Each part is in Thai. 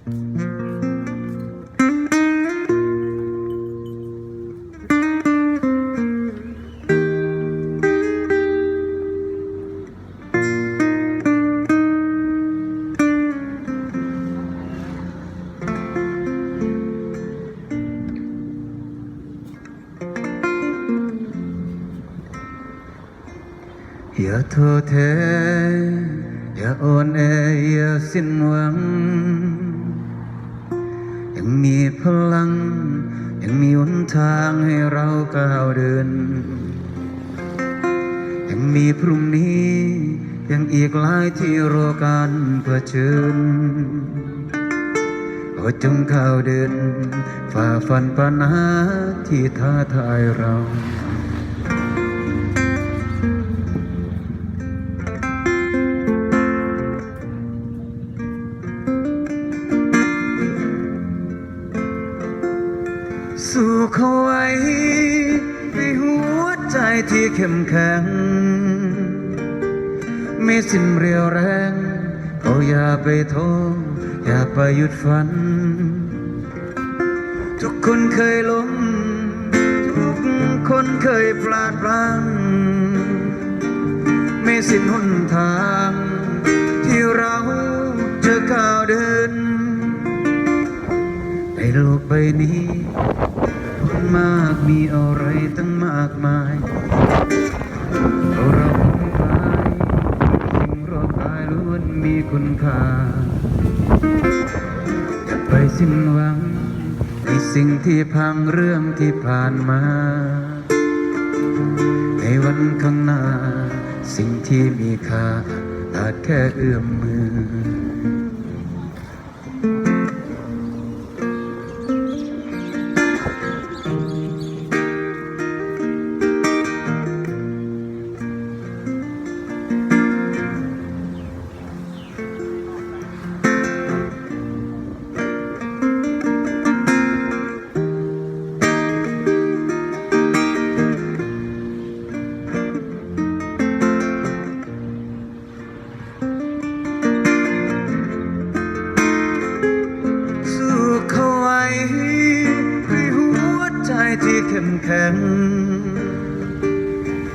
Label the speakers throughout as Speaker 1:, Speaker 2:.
Speaker 1: อย่าท้อแท้อย่าอ่อนแออ ยังมีพลัง ยังมีหนทางให้เราก้าวเดิน ยังมีพรุ่งนี้ ยังอีกหลายที่รอการเผชิญโอ้จงก้าวเดิน ฝ่าฟันปัญหาที่ท้าทายเรา สู้เขาไว้ด้วยหัวใจที่เข้มแข็ง ไม่สิ้นเรียวแรงก็อย่าไปท้ออย่าไปหยุดฝัน ทุกคนเคยล้ม ทุกคนเคยพลาดพลั้งไม่สิ้นหนทางที่เรา โลกใบนี้คนมากมีอะไรตั้งมากมายเราไม่ตายสิ่งรอบกายล้วนมีคุณค่าจะไปสิ้นหวังในสิ่งที่พังเรื่องที่ผ่านมา ในวันข้างหน้า สิ่งที่มีค่าอาจแค่เอื้อมมือ เข้มแข็ง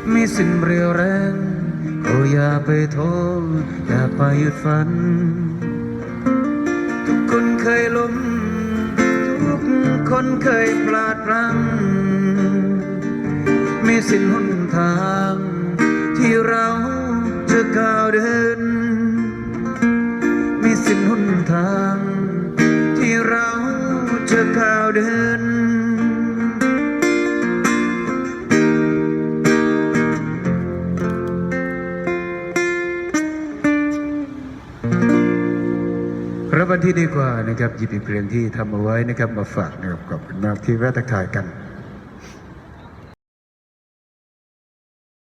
Speaker 1: ไม่สิ้นเรียวแรงก็อย่าไปโท้ออย่าไปหยุดฝัน ทุกคนเคยล้ม ทุกคนเคยพลาดพลั้งไม่สิ้นหนทาง ที่เราจะก้าวเดิน ไม่สิ้นหนทาง ที่เราจะก้าวเดิน วันที่ดีกว่านะครับหยิบอีกเพลงที่ทำเอาไว้นะครับมาฝากนะครับขอบคุณมากที่แวะทักทายกัน